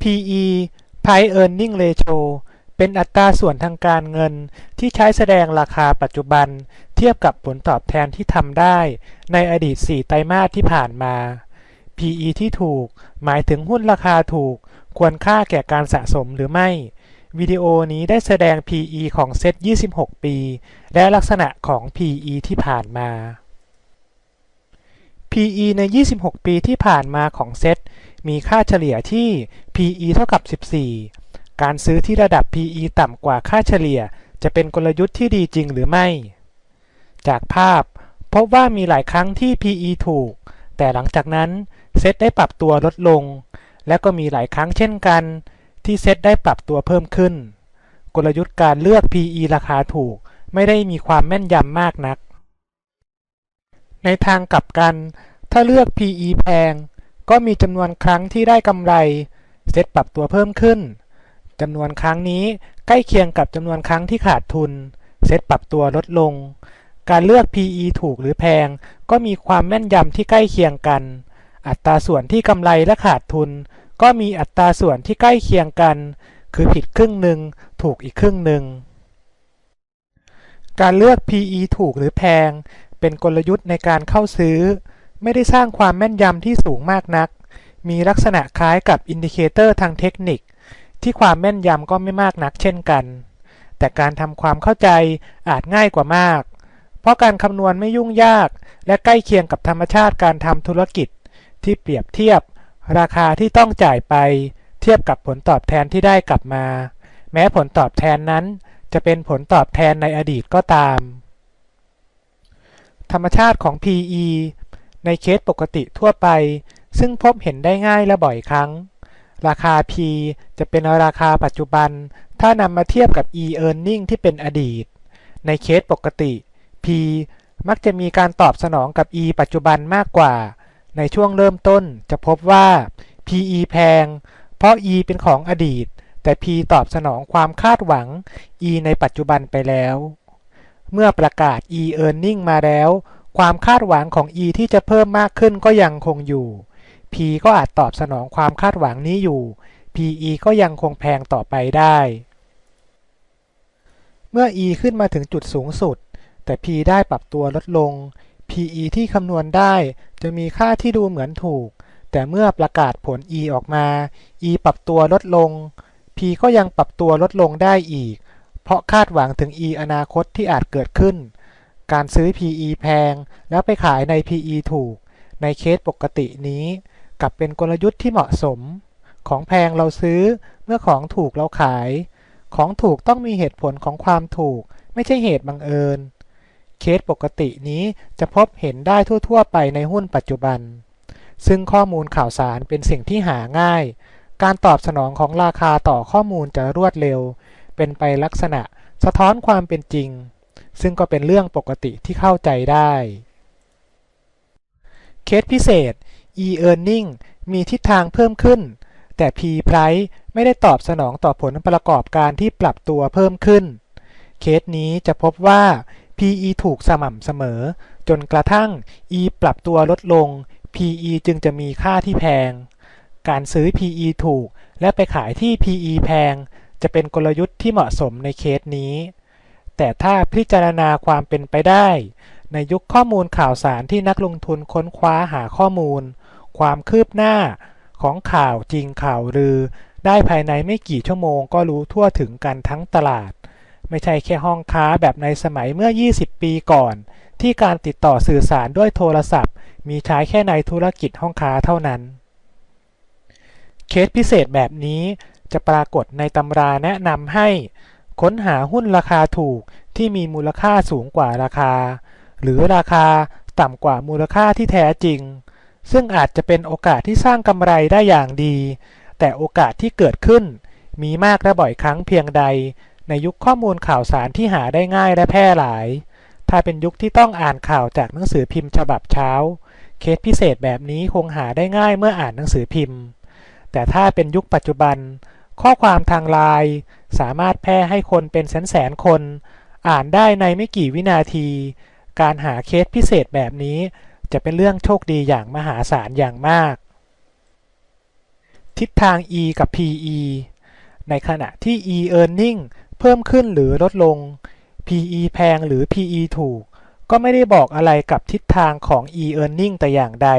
PE Price Earning Ratio เป็นอัตราส่วนทางการเงินที่ใช้แสดงราคาปัจจุบัน เทียบกับผลตอบแทนที่ทำได้ ในอดีต 4 ไตรมาสที่ผ่านมา PE ที่ถูก หมายถึงหุ้นราคาถูก ควรค่าแก่การสะสมหรือไม่ วิดีโอนี้ได้แสดง PE ของเซต 26 ปี และลักษณะของ PE ที่ผ่านมา PE ใน 26 ปีที่ผ่านมาของเซต มีค่าเฉลี่ยที่ PE เท่ากับ 14 การซื้อที่ระดับ PE ต่ำกว่าค่าเฉลี่ย จะเป็นกลยุทธ์ที่ดีจริงหรือไม่ จากภาพพบว่ามีหลายครั้งที่ PE ถูก แต่หลังจากนั้นเซตได้ปรับตัวลดลง และก็มีหลายครั้งเช่นกัน ที่เซตได้ปรับตัวเพิ่มขึ้น กลยุทธ์การเลือก PE ราคาถูกไม่ได้มีความแม่นยำมากนัก ในทางกลับกัน ถ้าเลือก PE แพง ก็มีจำนวนครั้งที่ได้กำไร เซตปรับตัวเพิ่มขึ้นจำนวนครั้งนี้ใกล้เคียงกับจำนวนครั้งที่ขาดทุน เซตปรับตัวลดลง การเลือก PE ถูกหรือแพง ก็มีความแม่นยำที่ใกล้เคียงกัน อัตราส่วนที่กำไรและขาดทุน ก็มีอัตราส่วนที่ใกล้เคียงกัน คือผิดครึ่งหนึ่งถูกอีกครึ่งหนึ่งการเลือก PE ถูกหรือแพง เป็นกลยุทธ์ในการเข้าซื้อ ไม่ได้สร้างความแม่นยำที่สูงมากนัก มีลักษณะคล้ายกับอินดิเคเตอร์ทางเทคนิค ที่ความแม่นยำก็ไม่มากนักเช่นกัน แต่การทำความเข้าใจอาจง่ายกว่ามาก เพราะการคำนวณไม่ยุ่งยากและใกล้เคียงกับธรรมชาติการทำธุรกิจ ที่เปรียบเทียบ ราคาที่ต้องจ่ายไป เทียบกับผลตอบแทนที่ได้กลับมา แม้ผลตอบแทนนั้น จะเป็นผลตอบแทนในอดีตก็ตาม ธรรมชาติของ PE ในเคสปกติทั่วไป ซึ่งพบเห็นได้ง่ายและบ่อยครั้ง ราคา P จะเป็นราคาปัจจุบัน ถ้านำมาเทียบกับ E earning ที่เป็นอดีต ในเคสปกติ P มักจะมีการตอบสนองกับ E ปัจจุบันมากกว่า ในช่วงเริ่มต้นจะพบว่า PE แพง เพราะ E เป็นของอดีต แต่ P ตอบสนองความคาดหวัง E ในปัจจุบันไปแล้ว เมื่อประกาศ E earning มาแล้ว ความคาดหวังของ E ที่จะเพิ่มมากขึ้นก็ยังคงอยู่ P ก็อาจตอบสนองความคาดหวังนี้อยู่ PE ก็ยังคงแพงต่อไปได้ เมื่อ E ขึ้นมาถึงจุดสูงสุด แต่ P ได้ปรับตัวลดลง PE ที่คำนวณได้จะมีค่าที่ดูเหมือนถูก แต่เมื่อประกาศผล E ออกมา E ปรับตัวลดลง P ก็ยังปรับตัวลดลงได้อีก เพราะคาดหวังถึง E อนาคตที่อาจเกิดขึ้น การซื้อ PE แพง แล้วไปขายใน PE ถูก ในเคสปกตินี้กลับเป็นกลยุทธ์ที่เหมาะสม ของแพงเราซื้อเมื่อของถูกเราขาย ของถูกต้องมีเหตุผลของความถูก ไม่ใช่เหตุบังเอิญ เคสปกตินี้จะพบเห็นได้ทั่ว ๆ ไปในหุ้นปัจจุบัน ซึ่งข้อมูลข่าวสารเป็นสิ่งที่หาง่าย การตอบสนองของราคาต่อข้อมูลจะรวดเร็ว เป็นไปลักษณะ สะท้อนความเป็นจริง ซึ่งก็เป็นเรื่องปกติที่เข้าใจได้ เคสพิเศษ e-earning มีทิศทางเพิ่มขึ้น แต่ p-price ไม่ได้ตอบสนองต่อผลประกอบการที่ปรับตัวเพิ่มขึ้น เคสนี้จะพบว่า PE ถูกสม่ำเสมอ จนกระทั่ง E ปรับตัวลดลง PE จึงจะมีค่าที่แพง การซื้อ PE ถูก และไปขายที่ PE แพง จะเป็นกลยุทธ์ที่เหมาะสมในเคสนี้ แต่ถ้าพิจารณาความเป็นไปได้ ในยุคข้อมูลข่าวสารที่นักลงทุนค้นคว้าหาข้อมูล ความคืบหน้าของข่าวจริงข่าวลือ ได้ภายในไม่กี่ชั่วโมงก็รู้ทั่วถึงกันทั้งตลาด ไม่ใช่แค่ห้องค้าแบบในสมัยเมื่อ 20 ปีก่อน ที่การติดต่อสื่อสารด้วยโทรศัพท์ มีใช้แค่ในธุรกิจห้องค้าเท่านั้น เคสพิเศษแบบนี้จะปรากฏในตำราแนะนำให้ ค้นหาหุ้นราคาถูกที่มีมูลค่าสูงกว่าราคา หรือราคาต่ำกว่ามูลค่าที่แท้จริง ซึ่งอาจจะเป็นโอกาสที่สร้างกำไรได้อย่างดี แต่โอกาสที่เกิดขึ้น มีมากและบ่อยครั้งเพียงใด ในยุคข้อมูลข่าวสารที่หาได้ง่ายและแพร่หลาย ถ้าเป็นยุคที่ต้องอ่านข่าวจากหนังสือพิมพ์ฉบับเช้า เคสพิเศษแบบนี้คงหาได้ง่ายเมื่ออ่านหนังสือพิมพ์ แต่ถ้าเป็นยุคปัจจุบัน ข้อความทางไลน์สามารถแพร่ให้คนเป็นแสนแสนคน อ่านได้ในไม่กี่วินาที การหาเคสพิเศษแบบนี้จะเป็นเรื่องโชคดีอย่างมหาศาลอย่างมากททิศทาง E กับ PE ในขณะที่ E earning เพิ่มขึ้นหรือลดลง PE แพงหรือ PE ถูก ก็ไม่ได้บอกอะไรกับทิศทางของ E earning แต่อย่างใด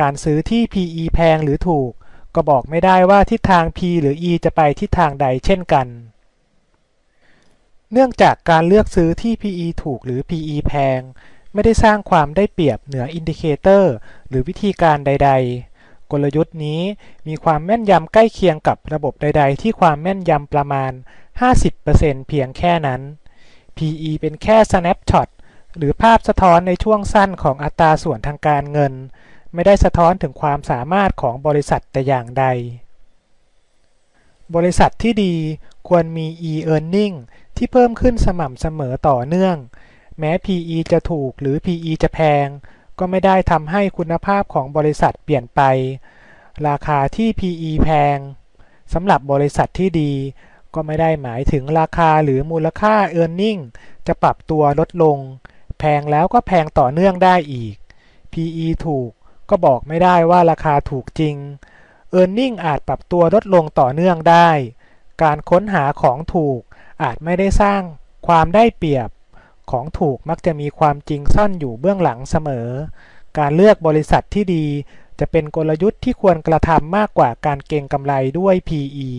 การซื้อที่ PE แพงหรือถูก ก็บอกไม่ได้ว่าทิศทาง P หรือ E จะไปทิศทางใดเช่นกัน เนื่องจากการเลือกซื้อที่ PE ถูกหรือ PE แพง ไม่ได้สร้างความได้เปรียบเหนืออินดิเคเตอร์หรือวิธีการใด ๆ กลยุทธ์นี้มีความแม่นยำใกล้เคียงกับระบบใด ๆ ที่ความแม่นยำประมาณ 50%เพียงแค่นั้น PE เป็นแค่ snapshot หรือภาพสะท้อนในช่วงสั้นของอัตราส่วนทางการเงิน ไม่ได้สะท้อนถึงความสามารถของบริษัทแต่อย่างใด บริษัทที่ดีควรมี e-earning ที่เพิ่มขึ้นสม่ำเสมอต่อเนื่อง แม้ PE จะถูกหรือ PE จะแพง ก็ไม่ได้ทำให้คุณภาพของบริษัทเปลี่ยนไป ราคาที่ PE แพงสำหรับบริษัทที่ดี ก็ไม่ได้หมายถึงราคาหรือมูลค่า earning จะปรับตัวลดลง แพงแล้วก็แพงต่อเนื่องได้อีก PE ถูก ก็บอกไม่ได้ว่าราคาถูกจริง earning อาจปรับตัวลดลงต่อเนื่องได้ การค้นหาของถูกอาจไม่ได้สร้างความได้เปรียบ ของถูกมักจะมีความจริงซ่อนอยู่เบื้องหลังเสมอ การเลือกบริษัทที่ดีจะเป็นกลยุทธ์ที่ควรกระทำมากกว่าการเก็งกำไรด้วย PE